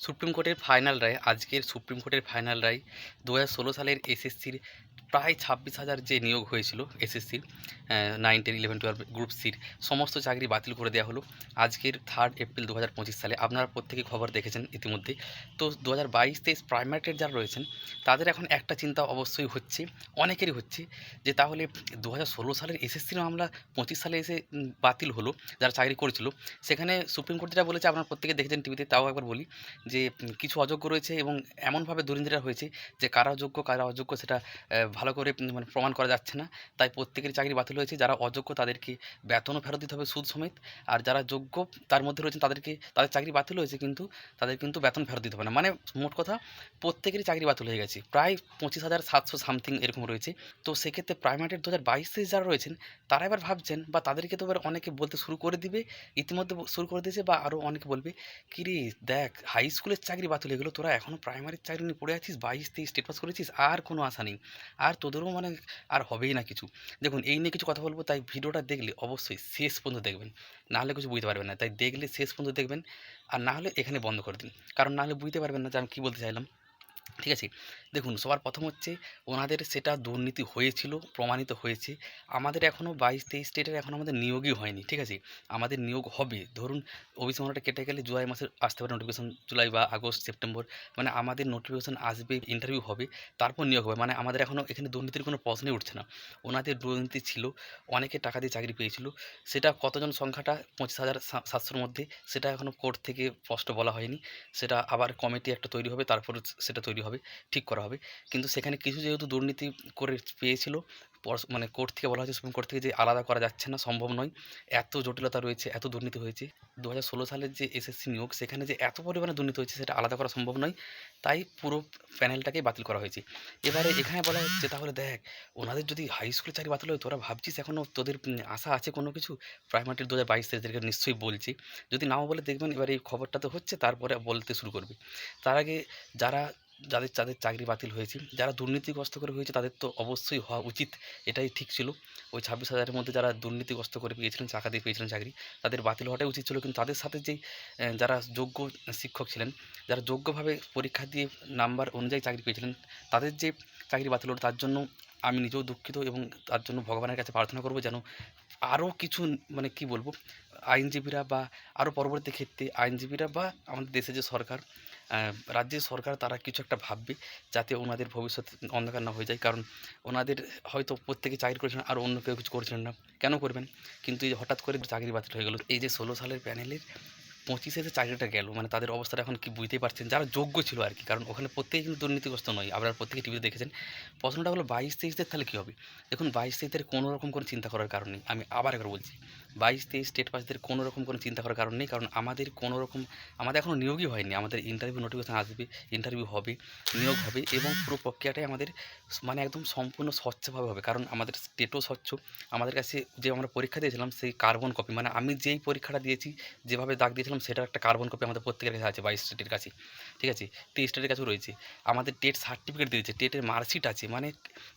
Supreme কোর্টের final রায় আজকের supreme কোর্টের ফাইনাল রায় দু হাজার ষোলো সালের এসএসসির প্রায় ছাব্বিশ হাজার যে নিয়োগ হয়েছিল এসএসসির nine ten eleven twelve group সির সমস্ত চাকরি বাতিল করে দেওয়া হলো। আজকের থার্ড এপ্রিল দু হাজার পঁচিশ সালে। আপনারা প্রত্যেকে খবর দেখেছেন ইতিমধ্যে। তো দু হাজার বাইশ তেইশ প্রাইমারি টেট যারা রয়েছেন, তাদের এখন একটা চিন্তা অবশ্যই হচ্ছে, অনেকেরই হচ্ছে, যে তাহলে দু হাজার ষোলো সালের এসএসসির মামলা পঁচিশ সালে এসে বাতিল হলো, যারা চাকরি করেছিল। সেখানে সুপ্রিম কোর্ট যেটা বলেছে, আপনারা প্রত্যেকে দেখেছেন টিভিতে তাও একবার বলি, যে কিছু অযোগ্য রয়েছে এবং এমনভাবে দুর্নীতিটা হয়েছে, যে কারা যোগ্য, কারা অযোগ্য সেটা ভালো করে মানে প্রমাণ করা যাচ্ছে না। তাই প্রত্যেকের চাকরি বাতিল হয়েছে। যারা অযোগ্য তাদেরকে বেতনও ফেরত দিতে হবে সুদ সমেত। আর যারা যোগ্য তার মধ্যে রয়েছেন তাদেরকে, তাদের চাকরি বাতিল হয়েছে কিন্তু তাদের কিন্তু বেতন ফেরত দিতে হবে না। মানে মোট কথা প্রত্যেকেরই চাকরি বাতিল হয়ে গেছে। প্রায় পঁচিশ হাজার সাতশো সামথিং এরকম রয়েছে। তো সেক্ষেত্রে প্রাইমারি দু হাজার বাইশ তেইশ যারা রয়েছেন, তারা এবার ভাবছেন বা তাদেরকে তো এবার অনেকে বলতে শুরু করে দিবে, ইতিমধ্যে শুরু করে দিয়েছে বা আরও অনেকে বলবে কি রে দেখ হাই স্কুলের চাকরি বাতিল হয়ে গেলো। তোরা এখনও প্রাইমারির চাকরি নিয়ে পড়ে আছিস? বাইশ, তেইশ স্টেট পাস করেছিস? আর কোনো আশা নেই। আর তোদেরও মানে আর হবেই না কিছু। দেখুন, এই নিয়ে কিছু কথা বলব, তাই ভিডিওটা দেখলে অবশ্যই শেষ পর্যন্ত দেখবেন। না হলে কিছু বুঝতে পারবেন না, তাই দেখলে শেষ পর্যন্ত দেখবেন, আর না হলে এখানে বন্ধ করে দিন। কারণ না হলে বুঝতে পারবেন না যে আমি কী বলতে চাইলাম। ঠিক আছে? দেখুন, সবার প্রথম হচ্ছে ওনাদের সেটা দুর্নীতি হয়েছিল, প্রমাণিত হয়েছে। আমাদের এখনও বাইশ তেইশ স্টেটের এখন আমাদের নিয়োগই হয়নি, ঠিক আছে? আমাদের নিয়োগ হবে। ধরুন ওবিসি মনোটা কেটে গেলে জুলাই মাসে আসতে পারে নোটিফিকেশন জুলাই বা আগস্ট, সেপ্টেম্বর। মানে আমাদের নোটিফিকেশন আসবে ইন্টারভিউ হবে, তারপর নিয়োগ হবে। মানে আমাদের এখনও এখানে দুর্নীতির কোনো প্রশ্নই উঠছে না। ওনাদের দুর্নীতি ছিল, অনেকে টাকা দিয়ে চাকরি পেয়েছিল। সেটা কতজন সংখ্যাটা? পঁচিশ হাজার সাতশোর মধ্যে। সেটা এখনও কোর্ট থেকে স্পষ্ট বলা হয়নি। সেটা আবার কমিটি একটা তৈরি হবে, তারপর সেটা তৈরি হবে, ঠিক করা হবে। কিন্তু সেখানে কিছু যেহেতু দুর্নীতি করে পেয়েছিল মানে কোর্ট থেকে বলা হয়েছে, সুপ্রিম কোর্ট থেকে যে আলাদা করা যাচ্ছে না, সম্ভব নয়। এত জটিলতা রয়েছে, এত দুর্নীতি হয়েছে। দু হাজার ষোলো সালের যে এসএসসি নিয়োগ, সেখানে যে এত পরিমাণে দুর্নীতি হয়েছে, সেটা আলাদা করা সম্ভব নয়। তাই পুরো প্যানেলটাকেই বাতিল করা হয়েছে। এবারে এখানে বলা হচ্ছে, তাহলে দেখ, ওনাদের যদি হাই স্কুলে চাকরি বাতিল হয়, তোরা ভাবছিস এখনও তোদের আশা আছে কোনো কিছু? প্রাইমারি দু হাজার বাইশ তারিখে নিশ্চয়ই বলছি। যদি নাও বলে দেখবেন, এবার এই খবরটা তো হচ্ছে, তারপরে বলতে শুরু করবে। তার আগে যারা যাদের যাদের চাকরি বাতিল হয়েছে, যারা দুর্নীতিগ্রস্ত করে হয়েছে তাদের তো অবশ্যই হওয়া উচিত, এটাই ঠিক ছিল। ওই ছাব্বিশ হাজারের মধ্যে যারা দুর্নীতিগ্রস্ত করে পেয়েছিলেন চাকা দিয়ে পেয়েছিলেন চাকরি, তাদের বাতিল হওয়াটাই উচিত ছিল। কিন্তু তাদের সাথে যেই যারা যোগ্য শিক্ষক ছিলেন, যারা যোগ্যভাবে পরীক্ষা দিয়ে নাম্বার অনুযায়ী চাকরি পেয়েছিলেন, তাদের যে চাকরি বাতিল হলো, তার জন্য আমি নিজেও দুঃখিত এবং তার জন্য ভগবানের কাছে প্রার্থনা করব যেন আরও কিছু মানে কি বলব, আইনজীবীরা বা আরও পরবর্তী ক্ষেত্রে আইনজীবীরা বা আমাদের দেশে যে সরকার রাজ্যের সরকার তারা কিছু একটা ভাববে যাতে ওনাদের ভবিষ্যৎ অন্ধকার না হয়ে যায়। কারণ ওনাদের হয়তো প্রত্যেকে চাকরি করেছিলেন আর অন্য কেউ কিছু করেছিলেন না। কেন করবেন? কিন্তু এই হঠাৎ করে চাকরি বাতিল হয়ে গেল। এই যে ষোলো সালের প্যানেলের পঁচিশে যে চাকরিটা গেল মানে তাদের অবস্থাটা এখন কি বুঝতেই পারছেন? যারা যোগ্য ছিল আর কি। কারণ ওখানে প্রত্যেকে কিন্তু দুর্নীতিগ্রস্ত নয়। আপনারা প্রত্যেকে টিভিতে দেখেছেন। প্রশ্নটা হলো বাইশ তেইশদের তাহলে কী হবে? দেখুন, বাইশ তেইশদের কোনো রকম কোনো চিন্তা করার কারণ নেই। আমি আবার একবার বলছি বাইশ, তেইশ স্টেট পাসদের কোনো রকম কোনো চিন্তা করার কারণ নেই, কারণ আমাদের কোনো রকম, আমাদের এখনও নিয়োগই হয়নি, আমাদের ইন্টারভিউ নোটিফিকেশন আসবে ইন্টারভিউ হবে, নিয়োগ হবে এবং পুরো প্রক্রিয়াটাই আমাদের মানে একদম সম্পূর্ণ স্বচ্ছভাবে হবে, কারণ আমাদের স্টেটও স্বচ্ছ, আমাদের কাছে যে আমরা পরীক্ষা দিয়েছিলাম সেই কার্বন কপি মানে আমি যেই পরীক্ষাটা দিয়েছি, যেভাবে দাগ দিয়েছিলাম সেটার একটা কার্বন কপি আমাদের প্রত্যেকের কাছে আছে, বাইশ স্টেটের কাছে, ঠিক আছে, তেইশ স্টেটের কাছেও রয়েছে, আমাদের টেট সার্টিফিকেট দিয়েছে, টেটের মার্কশিট আছে মানে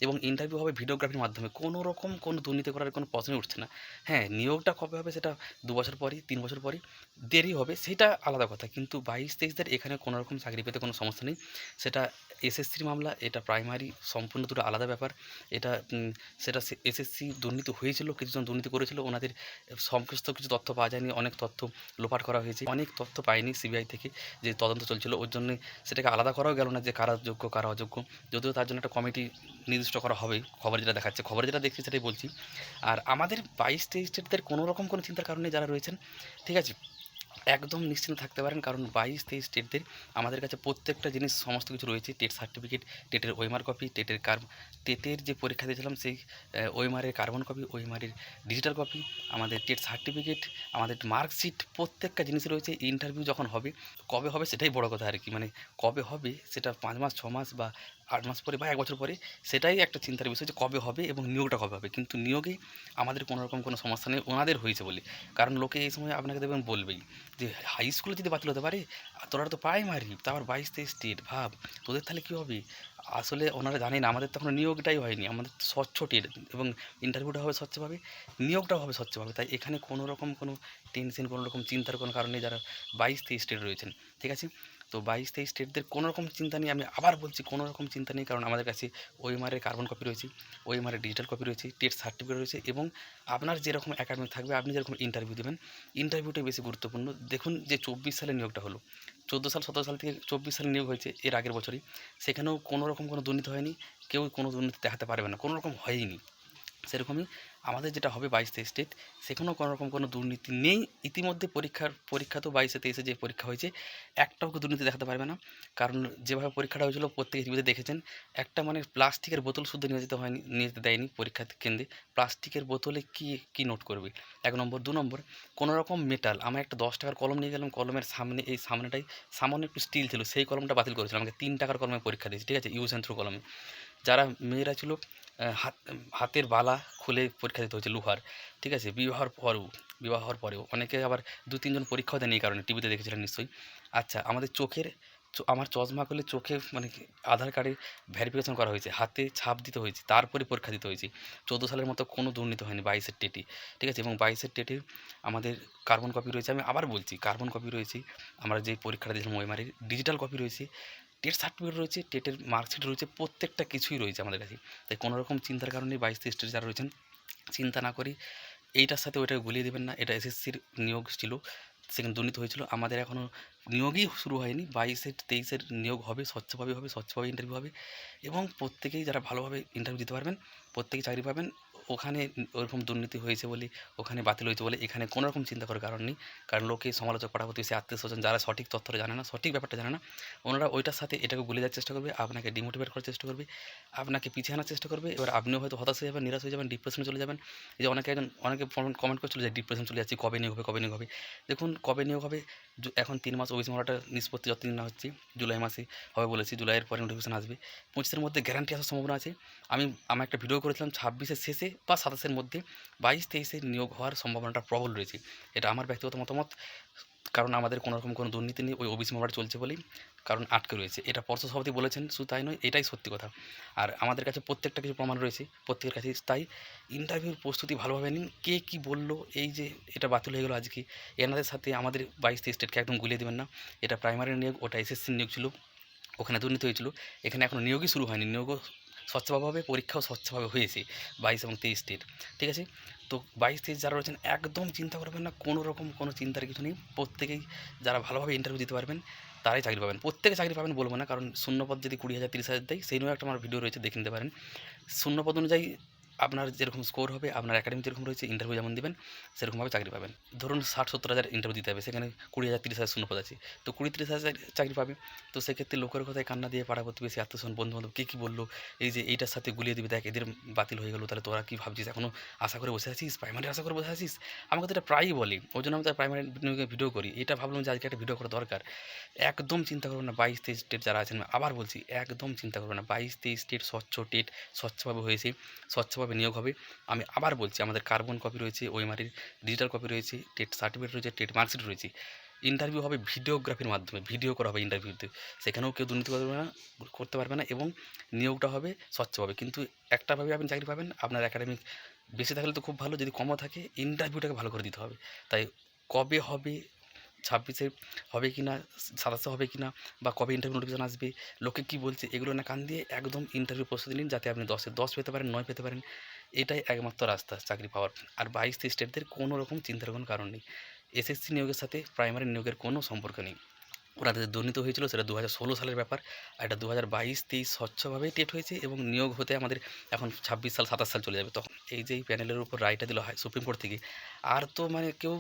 এবং ইন্টারভিউ হবে ভিডিওগ্রাফির মাধ্যমে, কোনো রকম কোনো দুর্নীতি করার কোনো প্রশ্নই উঠছে না হ্যাঁ নিয়োগটা কবে হবে সেটা দু বছর পরই, তিন বছর পরই দেরি হবে, সেটা আলাদা কথা। কিন্তু বাইশ তেইশদের এখানে কোনো রকম চাকরি পেতে কোনো সমস্যা নেই। সেটা এসএসসির মামলা, এটা প্রাইমারি, সম্পূর্ণ দুটো আলাদা ব্যাপার। এটা সেটা এসএসসি দুর্নীতি হয়েছিল, কিছুজন দুর্নীতি করেছিল, ওনাদের সমস্ত কিছু তথ্য পাওয়া যায়নি, অনেক তথ্য লোপাট করা হয়েছে, অনেক তথ্য পায়নি সিবিআই থেকে যে তদন্ত চলছিল। ওর জন্য সেটাকে আলাদা করাও গেল না যে কারা যোগ্য, কারা অযোগ্য। যদিও তার জন্য একটা কমিটি নির্দিষ্ট করা হবে, খবর যেটা দেখাচ্ছে। খবর যেটা দেখছি সেটাই বলছি। আর আমাদের বাইশ তেইশ স্টেটদের কোনো রকম কোনো চিন্তার কারণে যারা রয়েছেন ঠিক আছে? একদম নিশ্চিন্ত থাকতে পারেন, কারণ বাইশ তেইশ টেটদের আমাদের কাছে প্রত্যেকটা জিনিস সমস্ত কিছু রয়েছে। টেট সার্টিফিকেট, টেটের ওয়েমার কপি, টেটের কার টেটের যে পরীক্ষা দিয়েছিলাম সেই ওয়েমারের কার্বন কপি ওয়েমারের ডিজিটাল কপি, আমাদের টেট সার্টিফিকেট, আমাদের মার্কশিট, প্রত্যেকটা জিনিস রয়েছে। ইন্টারভিউ যখন হবে, কবে হবে সেটাই বড় কথা আর কি। মানে কবে হবে সেটা পাঁচ মাস, ছ মাস বা আট মাস পরে বা এক বছর পরে সেটাই একটা চিন্তার বিষয় যে কবে হবে এবং নিয়োগটা কবে হবে। কিন্তু নিয়োগে আমাদের কোনো রকম কোনো সমস্যা নেই, ওনাদের হয়েছে বলে। কারণ লোকে এই সময় আপনাকে দেখবেন বলবেই। যে হাই স্কুলে যদি বাতিল হতে পারে তোরা তো প্রাইমারি তারপর বাইশ তেইশ স্টেট ভাব, তোদের তাহলে কী হবে? আসলে ওনারা জানেন, আমাদের তখন নিয়োগটাই হয়নি, আমাদের স্বচ্ছ টেট, এবং ইন্টারভিউটা হবে স্বচ্ছভাবে, নিয়োগটাও হবে স্বচ্ছভাবে, তাই এখানে কোনো রকম কোনো টেনশন কোনো রকম চিন্তার কোনো কারণে যারা বাইশ তেইশ স্টেট রয়েছেন, ঠিক আছে? তো বাইশ তেইশ স্টেটদের কোনো রকম চিন্তা নেই। আমি আবার বলছি কোনো রকম চিন্তা নেই, কারণ আমাদের কাছে ওই ওএমআরের কার্বন কপি রয়েছে ওই ওএমআরের ডিজিটাল কপি রয়েছে টেট সার্টিফিকেট রয়েছে এবং আপনার যেরকম একাডেমি থাকবে, আপনি যেরকম ইন্টারভিউ দেবেন ইন্টারভিউটাই বেশি গুরুত্বপূর্ণ। দেখুন যে চব্বিশ সালে নিয়োগটা হলো, চোদ্দ সাল, সতেরো সাল থেকে চব্বিশ সালে নিয়োগ হয়েছে এর আগের বছরই। সেখানেও কোনো রকম কোনো দুর্নীতি হয়নি, কেউ কোনো দুর্নীতি দেখাতে পারবে না কোনো রকম হয়নি সেরকমই আমাদের যেটা হবে বাইশ তেইশ স্টেট সেখানেও কোনো রকম কোনো দুর্নীতি নেই। ইতিমধ্যে পরীক্ষার, পরীক্ষা তো বাইশে তেইশে যে পরীক্ষা হয়েছে, একটাও দুর্নীতি দেখাতে পারবে না। কারণ যেভাবে পরীক্ষাটা হয়েছিল প্রত্যেকে টিভিতে দেখেছেন, একটা মানে প্লাস্টিকের বোতল শুদ্ধ নিয়ে যেতে হয়নি, নিয়ে যেতে দেয়নি পরীক্ষা কেন্দ্রে। প্লাস্টিকের বোতলে কি কি নোট করবে? এক নম্বর। দু নম্বর, কোনো রকম মেটাল আমার একটা দশ টাকার কলম নিয়ে গেলাম, কলমের সামনে, এই সামনেটাই, সামান্য একটু স্টিল ছিল, সেই কলমটা বাতিল করেছিল। আমাকে তিন টাকার কলমে পরীক্ষা দিয়েছে, ঠিক আছে? ইউজ অ্যান্ড থ্রু কলমে। যারা মেয়েরা ছিল হাত, হাতের বালা খুলে পরীক্ষা দিতে হয়েছে লোহার, ঠিক আছে? বিবাহর পরেও বিবাহ হওয়ার পরেও। অনেকে আবার দু, তিনজন পরীক্ষাও দেয়নি এই কারণে, টিভিতে দেখেছিলেন নিশ্চয়ই। আচ্ছা আমাদের চোখের আমার চশমা করলে চোখে মানে আধার কার্ডের ভ্যারিফিকেশন করা হয়েছে, হাতে ছাপ দিতে হয়েছে, তারপরে পরীক্ষা দিতে হয়েছে। চোদ্দ সালের মতো কোনো দুর্নীতি হয়নি বাইশের টেটে, ঠিক আছে? এবং বাইশের টেটে আমাদের কার্বন কপি রয়েছে, আমি আবার বলছি কার্বন কপি রয়েছে, আমরা যে পরীক্ষাটা দিয়েছিলাম ওইমারির ডিজিটাল কপি রয়েছে টেট সার্টিফিকেট রয়েছে, টেটের মার্কশিট রয়েছে, প্রত্যেকটা কিছুই রয়েছে আমাদের কাছে। তাই কোনো রকম চিন্তার কারণে বাইশ তেইশ স্টেটে যারা রয়েছেন, চিন্তা না করি এইটার সাথে ওইটাকে গুলিয়ে দেবেন না। এটা এসএসসির নিয়োগ ছিল সেখানে দুর্নীতি হয়েছিল। আমাদের এখনও নিয়োগই শুরু হয়নি বাইশের তেইশের নিয়োগ হবে, স্বচ্ছভাবে হবে, স্বচ্ছভাবে ইন্টারভিউ হবে এবং প্রত্যেকেই যারা ভালোভাবে ইন্টারভিউ দিতে পারবেন, প্রত্যেকেই চাকরি পাবেন ওখানে ওরকম দুর্নীতি হয়েছে বলে, ওখানে বাতিল হয়েছে বলে এখানে কোনো রকম চিন্তা করার কারণ নেই। কারণ লোকে সমালোচক পাঠাপতি সে আত্মীয় স্বজন যারা সঠিক তথ্যটা জানে না, সঠিক ব্যাপারটা জানে না, ওনারা ওইটার সাথে এটাকে গুলে দেওয়ার চেষ্টা করবে, আপনাকে ডিমোটিভেট করার চেষ্টা করবে, আপনাকে পিছিয়ে আনার চেষ্টা করবে, এবার আপনিও হয়তো হতাশ হয়ে যাবেন, নিরাশ হয়ে যাবেন ডিপ্রেশনে চলে যাবেন। যে অনেকে একজন, অনেকে কমেন্ট করছিল যে ডিপ্রেশন চলে যাচ্ছে, কবে নিয়োগ হবে, কবে নিয়োগ হবে? দেখুন, কবে নিয়োগ হবে? এখন তিন মাস ওবিসি মহলাটা নিষ্পত্তি যতদিন না হচ্ছে, জুলাই মাসে হবে বলেছি, জুলাইয়ের পরে নোটিফিকেশন আসবে। পঁচিশের মধ্যে গ্যারান্টি আসার সম্ভাবনা আছে। আমি আমার একটা ভিডিও করেছিলাম ছাব্বিশের শেষে বা সাতাশের মধ্যে বাইশ তেইশে নিয়োগ হওয়ার সম্ভাবনাটা প্রবল রয়েছে। এটা আমার ব্যক্তিগত মতামত। কারণ আমাদের কোনো রকম কোনো দুর্নীতি নেই, ওই ওবিসি মামলাটা চলছে বলেই কারণ আটকে রয়েছে। এটা পর্ষদ সভাপতি বলেছেন, শুধু তাই নয়, এটাই সত্যি কথা। আর আমাদের কাছে প্রত্যেকটা কিছু প্রমাণ রয়েছে, প্রত্যেকের কাছে তাই। ইন্টারভিউর প্রস্তুতি ভালোভাবে নিন, কে কী বলল, এই যে এটা বাতিল হয়ে গেলো আজকে, এনাদের সাথে আমাদের বাইশ তেইশ স্টেটকে একদম গুলিয়ে দেবেন না। এটা প্রাইমারি নিয়োগ, ওটা এসএসসির নিয়োগ ছিল, ওখানে দুর্নীতি হয়েছিল, এখানে এখনও নিয়োগই শুরু হয়নি, নিয়োগও স্বচ্ছভাবে পরীক্ষাও স্বচ্ছভাবে হয়েছে বাইশ এবং তেইশটির ঠিক আছে? তো বাইশ, তেইশ যারা রয়েছেন, একদম চিন্তা করবেন না, কোনো রকম কোনো চিন্তার কিছু নেই। প্রত্যেকেই যারা ভালোভাবে ইন্টারভিউ দিতে পারবেন, তারাই চাকরি পাবেন। প্রত্যেকে চাকরি পাবেন বলব না, কারণ শূন্যপদ যদি কুড়ি হাজার, তিরিশ হাজার দেয়, সেই নিয়েও একটা আমার ভিডিও রয়েছে, দেখে নিতে পারেন। শূন্যপদ অনুযায়ী আপনার যেরকম স্কোর হবে, আপনার একাডেমি যেরকম রয়েছে ইন্টারভিউ যেমন দেবেন, সেরকমভাবে চাকরি পাবেন। ধরুন ষাট সত্তর হাজার ইন্টারভিউ দিতে হবে, সেখানে কুড়ি হাজার, তিরিশ হাজার শূন্যপদ আছে। তো কুড়ি তিরিশ হাজার চাকরি পাবে। তো সেক্ষেত্রে লোকের কথায় কান্না দিয়ে পাড়া প্রতিবেশী আত্মীয় বন্ধু বান্ধব কী কী বলল? এই যে এইটার সাথে গুলিয়ে দিবে, দেখ এদের বাতিল হয়ে গেলো, তাহলে তোরা কী ভাবছিস? এখনও আশা করে বসে আছিস? প্রাইমারি আশা করে বসে আছিস? আমাকে তো এটা প্রায়ই বলে, ওই জন্য আমি তো প্রাইমারি ভিডিও করি। এটা ভাবলাম যে আজকে একটা ভিডিও করা দরকার। একদম চিন্তা করবেন না, বাইশ, তেইশ স্টেট যারা আছেন, আবার বলছি, একদম চিন্তা করবেন না, বাইশ, তেইশ স্টেট স্বচ্ছ টেট স্বচ্ছভাবে হয়েছে। স্বচ্ছভাবে নিয়োগ হবে। আমি আবার বলছি, আমাদের কার্বন কপি রয়েছে ওইমারির ডিজিটাল কপি রয়েছে, টেট সার্টিফিকেট রয়েছে, টেট মার্কশিট রয়েছে। ইন্টারভিউ হবে ভিডিওগ্রাফির মাধ্যমে ভিডিও করা হবে ইন্টারভিউতে সেখানেও কেউ দুর্নীতি করবে না, করতে পারবে না এবং নিয়োগটা হবে স্বচ্ছভাবে কিন্তু একটাভাবে আপনি চাকরি পাবেন, আপনার একাডেমিক বেশি থাকলে তো খুব ভালো, যদি কমও থাকে ইন্টারভিউটাকে ভালো করে দিতে হবে। তাই কবে হবে ছাব্বিশে হবে কি না, সাতাশে হবে কি না, বা কবে ইন্টারভিউ নোটিফিকেশন আসবে, লোকে কী বলছে, এগুলো না কান দিয়ে একদম ইন্টারভিউ প্রস্তুতি নিন যাতে আপনি দশে, দশ পেতে পারেন, নয় পেতে পারেন, এটাই একমাত্র রাস্তা চাকরি পাওয়ার। আর বাইশ স্টেটদের কোনো রকম চিন্তার কোনো কারণ নেই। এসএসসি নিয়োগের সাথে প্রাইমারি নিয়োগের কোনো সম্পর্ক নেই। ওনাদের দুর্নীতি হয়েছিল সেটা দু হাজার ষোলো সালের ব্যাপার, আর এটা দু হাজার বাইশ তেইশ স্বচ্ছভাবেই টেট হয়েছে এবং নিয়োগ হতে আমাদের এখন ছাব্বিশ সাল, সাতাশ সাল চলে যাবে। তখন এই যে এই প্যানেলের উপর রায়টা দিল হয় সুপ্রিম কোর্ট থেকে, আর তো মানে কেউ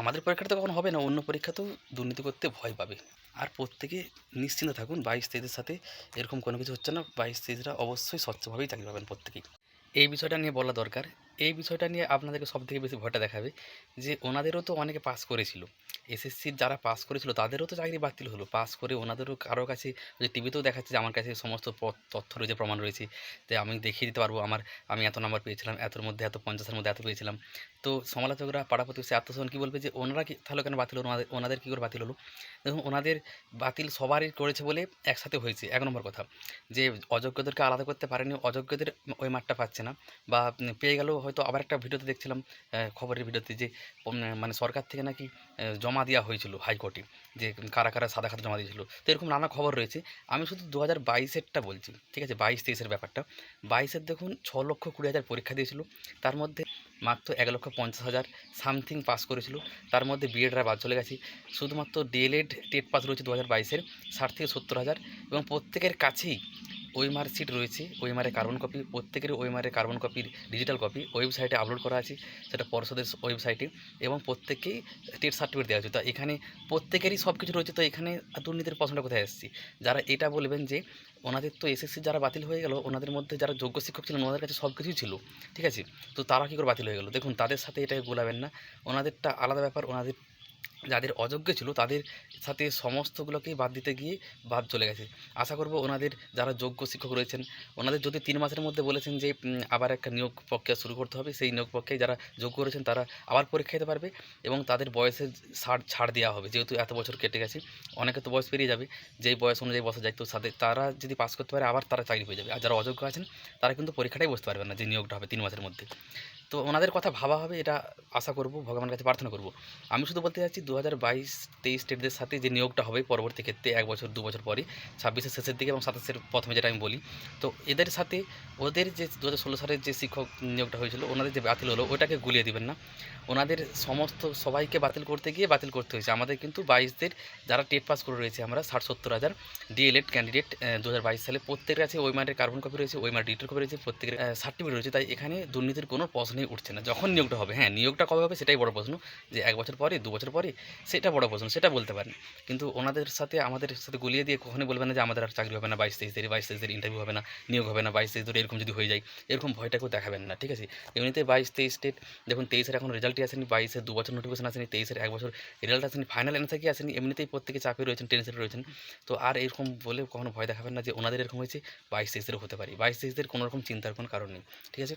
আমাদের পরীক্ষাটা তো কখনো হবে না, অন্য পরীক্ষা তো দুর্নীতি করতে ভয় পাবে। আর প্রত্যেকে নিশ্চিন্ত থাকুন, বাইশ তেইশের সাথে এরকম কোনো কিছু হচ্ছে না, বাইশ তেইশরা অবশ্যই স্বচ্ছভাবেই চাকরি পাবেন প্রত্যেকেই। এই বিষয়টা নিয়ে বলা দরকার এই বিষয়টা নিয়ে আপনাদেরকে সব থেকে বেশি ভয়টা দেখাবে যে ওনাদেরও তো অনেকে পাস করেছিল। এসএসসির যারা পাস করেছিল, তাদেরও তো চাকরি বাতিল হলো। পাস করে ওনাদেরও কারও কাছে, যে টিভিতেও দেখাচ্ছে যে আমার কাছে সমস্ত তথ্য রয়েছে, প্রমাণ রয়েছে। তাই আমি দেখিয়ে দিতে পারব আমার, আমি এত নাম্বার পেয়েছিলাম, এতর মধ্যে, এত পঞ্চাশের মধ্যে এত পেয়েছিলাম। তো সমালোচকরা পাড়া প্রতিবেশী আত্মসন কী বলবে যে ওনারা কি, তাহলে কেন বাতিল হলো? ওনাদের ওনাদের কী করে বাতিল হলো? দেখুন, ওনাদের বাতিল সবারই করেছে বলে একসাথে হয়েছে, এক নম্বর কথা। যে অযোগ্যদেরকে আলাদা করতে পারেনি, অযোগ্যদের ওই মাঠটা পাচ্ছে না বা পেয়ে গেলেও হয়তো আবার একটা ভিডিওতে দেখছিলাম খবরের ভিডিওতে যে মানে সরকার থেকে নাকি জমা দেওয়া হয়েছিল হাইকোর্টে, যে, কারা কারা সাদা খাতা জমা দিয়েছিল। তো এরকম নানা খবর রয়েছে। আমি শুধু দু হাজার বাইশেরটা বলছি, ঠিক আছে? বাইশ তেইশের ব্যাপারটা। বাইশের দেখুন, ছ লক্ষ কুড়ি হাজার পরীক্ষা দিয়েছিল। তার মধ্যে মাত্র এক লক্ষ পঞ্চাশ হাজার সামথিং পাস করেছিল। তার মধ্যে বিএডরা বাদ চলে গেছে। শুধুমাত্র ডিএলএড টেট পাস রয়েছে দু হাজার বাইশের, ষাট থেকে সত্তর হাজার। এবং প্রত্যেকের কাছেই ওইমার সিট রয়েছে ওইমারের কার্বন কপি প্রত্যেকের ওইমারের কার্বন কপির ডিজিটাল কপি ওয়েবসাইটে আপলোড করা আছে, সেটা পর্ষদের ওয়েবসাইটে এবং প্রত্যেককেই টেট সার্টিফিকেট দেওয়া হচ্ছে তো এখানে প্রত্যেকেরই সব কিছু রয়েছে, তো এখানে দুর্নীতির প্রশ্নটা কোথায় এসেছে যারা এটা বলবেন যে ওনাদের তো এসএসসি যারা বাতিল হয়ে গেল, ওনাদের মধ্যে যারা যোগ্য শিক্ষক ছিলেন, ওনাদের কাছে সব কিছুই ছিল, ঠিক আছে? তো তারা কী করে বাতিল হয়ে গেল? দেখুন, তাদের সাথে এটাকে গোলাবেন না, ওনাদেরটা আলাদা ব্যাপার, ওনাদের যাদের অযোগ্য ছিল তাদের সাথে সমস্তগুলোকেই বাদ দিতে গিয়ে বাদ চলে গেছে। আশা করব ওনাদের যারা যোগ্য শিক্ষক রয়েছেন, ওনাদের যদি তিন মাসের মধ্যে বলেছেন যে আবার একটা নিয়োগ প্রক্রিয়া শুরু করতে হবে, সেই নিয়োগ প্রক্রিয়ায় যারা যোগ্য রয়েছেন তারা আবার পরীক্ষা দিতে পারবে এবং তাদের বয়সে ছাড় ছাড় দেওয়া হবে। যেহেতু এত বছর কেটে গেছে, অনেকে তো বয়স পেরিয়ে যাবে যেই বয়স অনুযায়ী বসা যায় তো তাদের, তারা যদি পাস করতে পারে আবার তারা চাকরি পেয়ে যাবে। আর যারা অযোগ্য আছেন, তারা কিন্তু পরীক্ষাটাই বসতে পারবে না যে নিয়োগটা হবে তিন মাসের মধ্যে। তো ওনাদের কথা ভাবা হবে, এটা আশা করব, ভগবানের কাছে প্রার্থনা করব। আমি শুধু বলতে চাচ্ছি দু হাজার বাইশ, তেইশ স্টেটদের সাথে যে নিয়োগটা হবে পরবর্তী ক্ষেত্রে এক বছর, দু বছর পরে, ছাব্বিশের শেষের দিকে এবং সাতাশের প্রথমে যেটা আমি বলি, তো এদের সাথে ওদের যে দু হাজার ষোলো সালের যে শিক্ষক নিয়োগটা হয়েছিল, ওনাদের যে বাতিল হলো, ওটাকে গুলিয়ে দিবেন না। ওনাদের সমস্ত সবাইকে বাতিল করতে গিয়ে বাতিল করতে হয়েছে। আমাদের কিন্তু বাইশদের যারা টেট পাস করে রয়েছে, আমরা ষাট সত্তর হাজার ডিএলএড ক্যান্ডিডেট দু হাজার বাইশ সালে প্রত্যেকের কাছে ওই মার্কের কার্বন কপি রয়েছে, ওই মার্ক ডিটেল কপি রয়েছে, প্রত্যেকের সার্টিফিকেট রয়েছে। তাই এখানে দুর্নীতির কোনো প্রশ্নই উঠছে না। যখন নিয়োগটা হবে হ্যাঁ নিয়োগটা কবে হবে সেটাই বড় প্রশ্ন। যে এক বছর পরে দু বছর পরে সেটা বড় প্রশ্ন, সেটা বলতে পারেন। কিন্তু ওনাদের সাথে, আমাদের সাথে গুলিয়ে দিয়ে কখনোই বলবেন না যে আমাদের আর চাকরি হবে না, বাইশ তেইশ তারিখ, বাইশ তেইশের ইন্টারভিউ হবে না, নিয়োগ হবে না, বাইশ তেইশ ধরে এরকম যদি হয়ে যায়, এরকম ভয়টাকেও দেখাবেন না, ঠিক আছে? এমনিতে বাইশ তেইশ স্টেট দেখুন, তেইশের এখন রেজাল্টই আসেনি, বাইশের দু বছর নোটিফিকেশন আসেনি, তেইশের এক বছর রেজাল্ট আসেনি ফাইনাল অ্যান্সার কি আসেনি, এমনিতেই প্রত্যেকে চাপে রয়েছেন টেনশনে রয়েছেন। তো আর এরকম বলে কখনো ভয় দেখাবেন না যে ওনাদের এরকম হয়েছে, বাইশ তেইশের হতে পারে। বাইশ তেইশদের কোনো রকম চিন্তার কোনো কারণ নেই, ঠিক আছে?